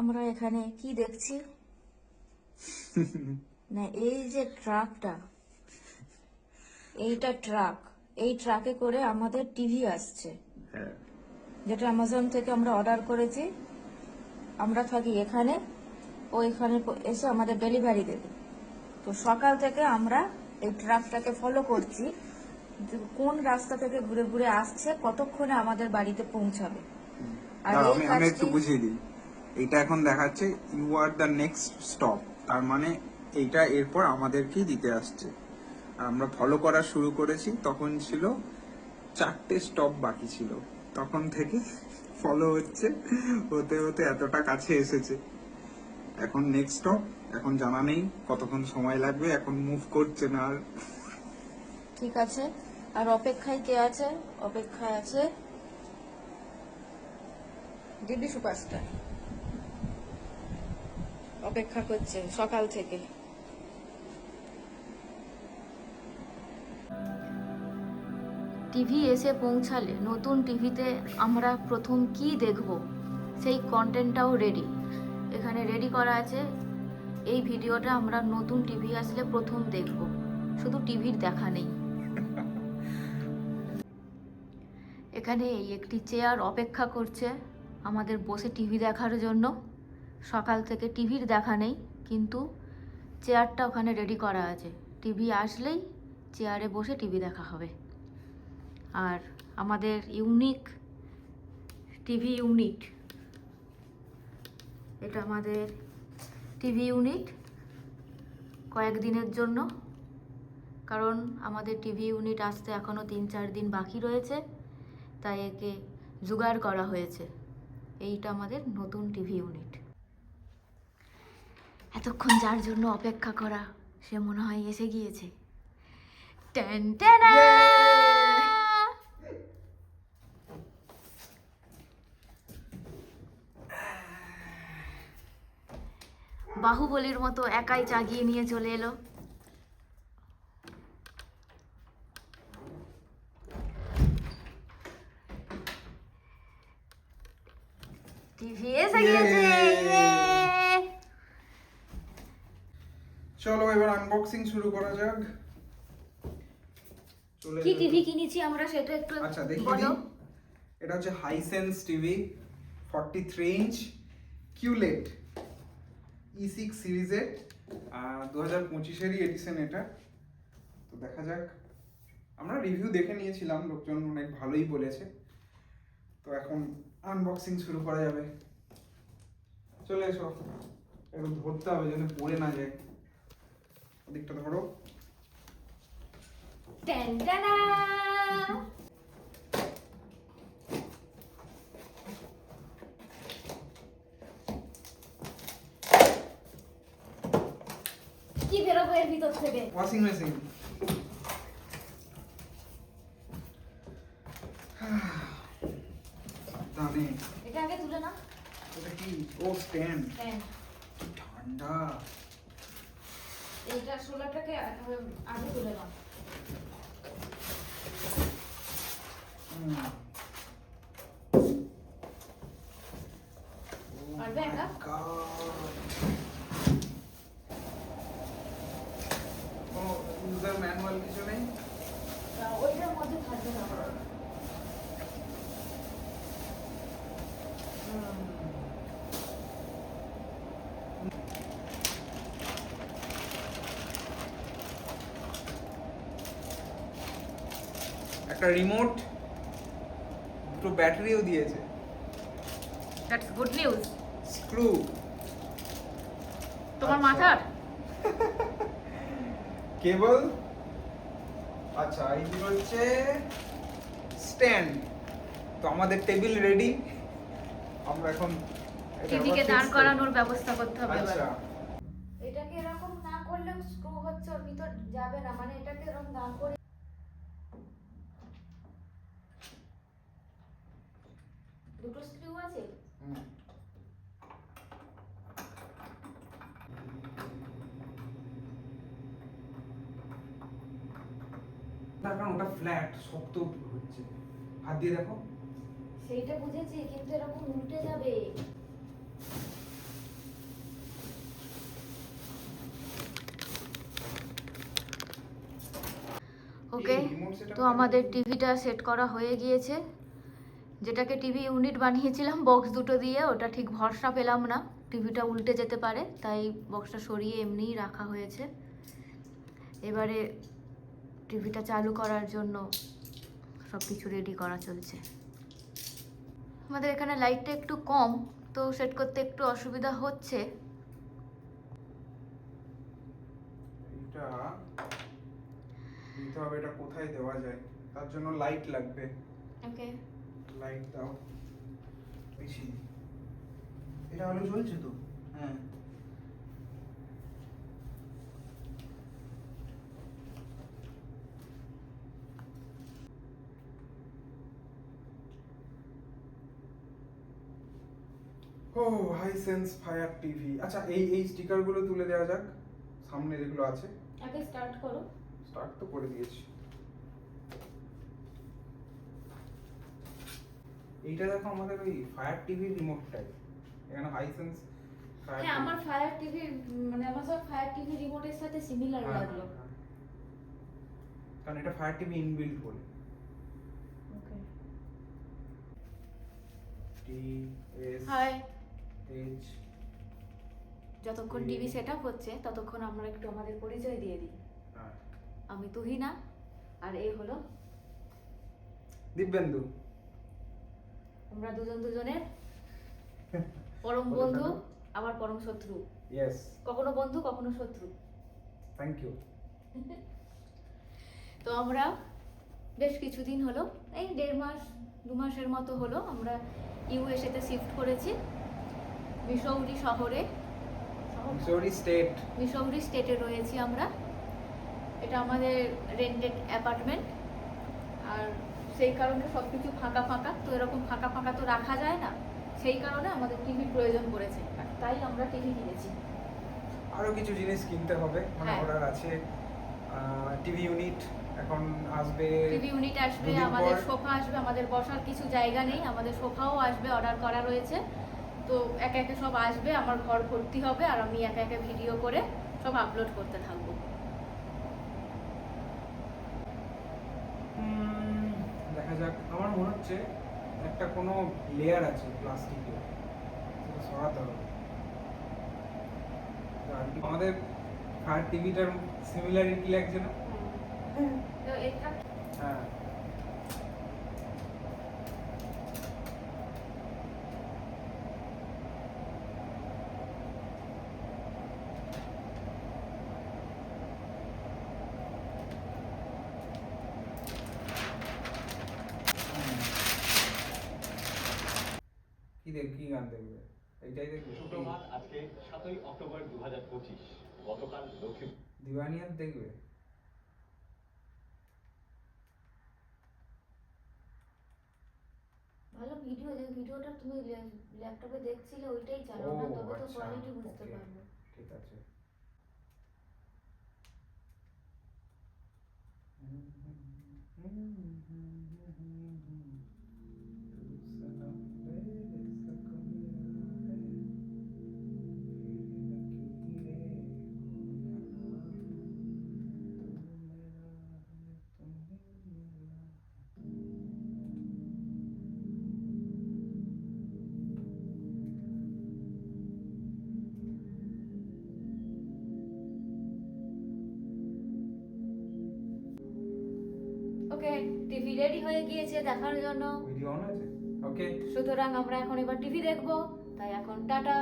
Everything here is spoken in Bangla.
আমরা এখানে কি দেখছি? না এই যে ট্রাকটা এইটা ট্রাক এই ট্রাকে করে আমাদের টিভি আসছে। হ্যাঁ। যেটা অ্যামাজন থেকে আমরা অর্ডার করেছি। আমরা থাকি এখানে ও এখানে এসে আমাদের ডেলিভারি দেবে। তো সকাল থেকে আমরা এই ট্রাকটাকে ফলো করছি। কোন রাস্তা থেকে ঘুরে ঘুরে আসছে কতক্ষণে আমাদের বাড়িতে পৌঁছাবে। আর আমি একটু বুঝিয়ে দিই। এইটা এখন দেখাচ্ছে you are the next stop তার মানে এইটা এরপর আমাদেরকেই দিতে আসছে। আর আমরা ফলো করা শুরু করেছি তখন ছিল চারটে স্টপ বাকি ছিল। তখন থেকে ফলো হচ্ছে হতে হতে এতটা কাছে এসেছে। এখন নেক্সট স্টপ এখন জানা নেই কতক্ষণ সময় লাগবে এখন মুভ করছে না আর। ঠিক আছে। আর অপেক্ষায় কে আছে? অপেক্ষায় আছে দিদি সুপারস্টার। অপেক্ষা করছে, সকাল থেকে। টিভি এসে পৌঁছালে নতুন টিভিতে আমরা প্রথম কি দেখব, সেই কন্টেন্টটাও রেডি এখানে রেডি করা আছে, এই ভিডিওটা আমরা নতুন টিভি আসলে প্রথম দেখব। শুধু টিভির দেখা নেই। এখানে এই একটি চেয়ার অপেক্ষা করছে আমাদের বসে টিভি দেখার জন্য। সকাল থেকে টিভির দেখা নেই, কিন্তু চেয়ারটা ওখানে রেডি করা আছে। টিভি আসলেই চেয়ারে বসে টিভি দেখা হবে। আর আমাদের ইউনিক টিভি ইউনিট এটা আমাদের টিভি ইউনিট কয়েকদিনের জন্য। কারণ আমাদের টিভি ইউনিট আসতে এখনও তিন চার দিন বাকি রয়েছে, তাই একে জোগাড় করা হয়েছে। এইটা আমাদের নতুন টিভি ইউনিট এতক্ষণ যার জন্য অপেক্ষা করা, সে মনে হয় এসে গিয়েছে টেনা! বাহুবলীর মতো একাই চাগিয়ে নিয়ে চলে এলো টিভি এসে গিয়েছে Yay! Yay! চলো এবার আনবক্সিং শুরু করা যাক। কি টিভি কিনেছি আমরা সেটা একটু আচ্ছা দেখি এটা হচ্ছে Hisense TV forty three inch QLED E six সিরিজের দু হাজার পঁচিশেরই এডিশন এটা। তো দেখা যাক। আমরা রিভিউ দেখে নিয়েছিলাম লোকজন অনেক ভালোই বলেছে। তো এখন আনবক্সিং শুরু করা যাবে। চলে এসো। একটু ধরতে হবে যেন পড়ে না যায়। ওদিকটা ধরো। টেন টেনা! কি বেরোবো এর ভিতর থেকে? ওয়াশিং মেশিন দানে এটা আগে তুলে না এটা কি? ও স্ট্যান্ড হ্যাঁ। ঠান্ডা। এইটা সোলারটাকে আগে তুলে নাও হুম। Oh পারবে একা? ইউজার ম্যানুয়াল কিছু নেই ওইটার মধ্যে থাকবে না একটা রিমোট দুটো ব্যাটারিও দিয়েছে। দ্যাটস গুড নিউজ স্ক্রু তোমার আচ্ছা। মাথার? কেবল আচ্ছা এই হচ্ছে স্ট্যান্ড তো আমাদের টেবিল রেডি আমরা এখন টিভিকে দাঁড় করানোর ব্যবস্থা করতে হবে। আচ্ছা। এটাকে এরকম না করলে স্ক্রু হচ্ছে ওর ভিতর যাবে না। মানে এটাকে এরকম দাঁড় করে ফ্ল্যাট শক্ত হচ্ছে। হাত দিয়ে দেখো। সেইটা বুঝেছি কিন্তু এরকম উল্টে যাবে। ওকে তো আমাদের টিভিটা সেট করা হয়ে গিয়েছে। যেটাকে টিভি ইউনিট বানিয়েছিলাম বক্স দুটো দিয়ে ওটা ঠিক ভরসা পেলাম না। টিভিটা উল্টে যেতে পারে তাই বক্সটা সরিয়ে এমনিই রাখা হয়েছে। এবারে টিভিটা চালু করার জন্য সব কিছু রেডি করা চলছে। আমাদের এখানে লাইটটা একটু কম তো সেট করতে একটু অসুবিধা হচ্ছে। এটা দিতে হবে এটা কোথায় দেওয়া যায়? তার জন্য লাইট লাগবে। ওকে লাইট দাও। বেশি এটা আলো জ্বলছে তো? হ্যাঁ ও হাইসেন্স ফায়ার টিভি আচ্ছা এই এই স্টিকারগুলো তুলে দেওয়া যাক। সামনে যেগুলো আছে। আগে স্টার্ট করো। স্টার্ট তো করে দিয়েছি। এইটা দেখো আমাদের ওই ফায়ার টিভি রিমোটটাই এখানে ফায়ার হ্যাঁ আমার ফায়ার টিভি মানে আমার সব ফায়ার টিভি রিমোটের সাথে সিমিলার হ্যাঁ, লাগল। কারণ এটা ফায়ার টিভি ইনবিল্ট বলে। হাই এইচ যতক্ষণ টিভি সেট আপ হচ্ছে ততক্ষণ আমরা একটু আমাদের পরিচয় দিয়ে দিই। হ্যাঁ। আমি তুহিনা আর এই হলো দিব্যেন্দু। আমরা দুজন দুজনের পরম বন্ধু। আবার পরম শত্রু। ইয়েস কখনো বন্ধু কখনো শত্রু। থ্যাংক ইউ তো আমরা বেশ কিছুদিন হলো এই দেড় মাস দু মাসের মতো হলো আমরা ইউএসএতে শিফট করেছি। মিসৌরি শহরে। Missouri state. মিসৌরি স্টেটে রয়েছি আমরা। এটা আমাদের রেন্টেড অ্যাপার্টমেন্ট আর সেই কারণে সব কিছু ফাঁকা ফাঁকা। তো এরকম ফাঁকা ফাঁকা তো রাখা যায় না। সেই কারণে আমাদের টিভির প্রয়োজন পড়েছে। তাই আমরা টিভি কিনেছি। আরও কিছু জিনিস কিনতে হবে। মানে হ্যাঁ। অর্ডার আছে। টিভি ইউনিট এখন আসবে টিভি ইউনিট আসবে আমাদের সোফা আসবে আমাদের বসার কিছু জায়গা নেই। আমাদের সোফাও আসবে অর্ডার করা রয়েছে। তো একে একে সব আসবে আমার ঘর ভর্তি হবে আর আমি একে একে ভিডিও করে সব আপলোড করতে থাকব। দেখা যাক। আমার মনে হচ্ছে একটা কোনো লেয়ার আছে প্লাস্টিকের। সেটা সরাতে হবে। আমাদের ফায়ার টিভিটার সিমিলারিটি লাগছে না? হ্যাঁ। কি দেখ কি গান দেখবে? এইটাই দেখবে। সুপ্রভাত আজকে সাতই অক্টোবর দু হাজার পঁচিশ গতকাল লক্ষ্মী দিওয়ানিয়াত দেখবে? ভালো ভিডিও যে ভিডিওটা তুমি ল্যাপটপে দেখছিলে ওইটাই চালাও না তবে তো আচ্ছা, কোয়ালিটি বুঝতে okay. পারবে। ঠিক আছে। ওকে রেডি হয়ে গিয়েছে দেখার জন্য। ভিডিও অন আছে? ওকে সুতরাং আমরা এখন এবার টিভি দেখব। তাই এখন টাটা।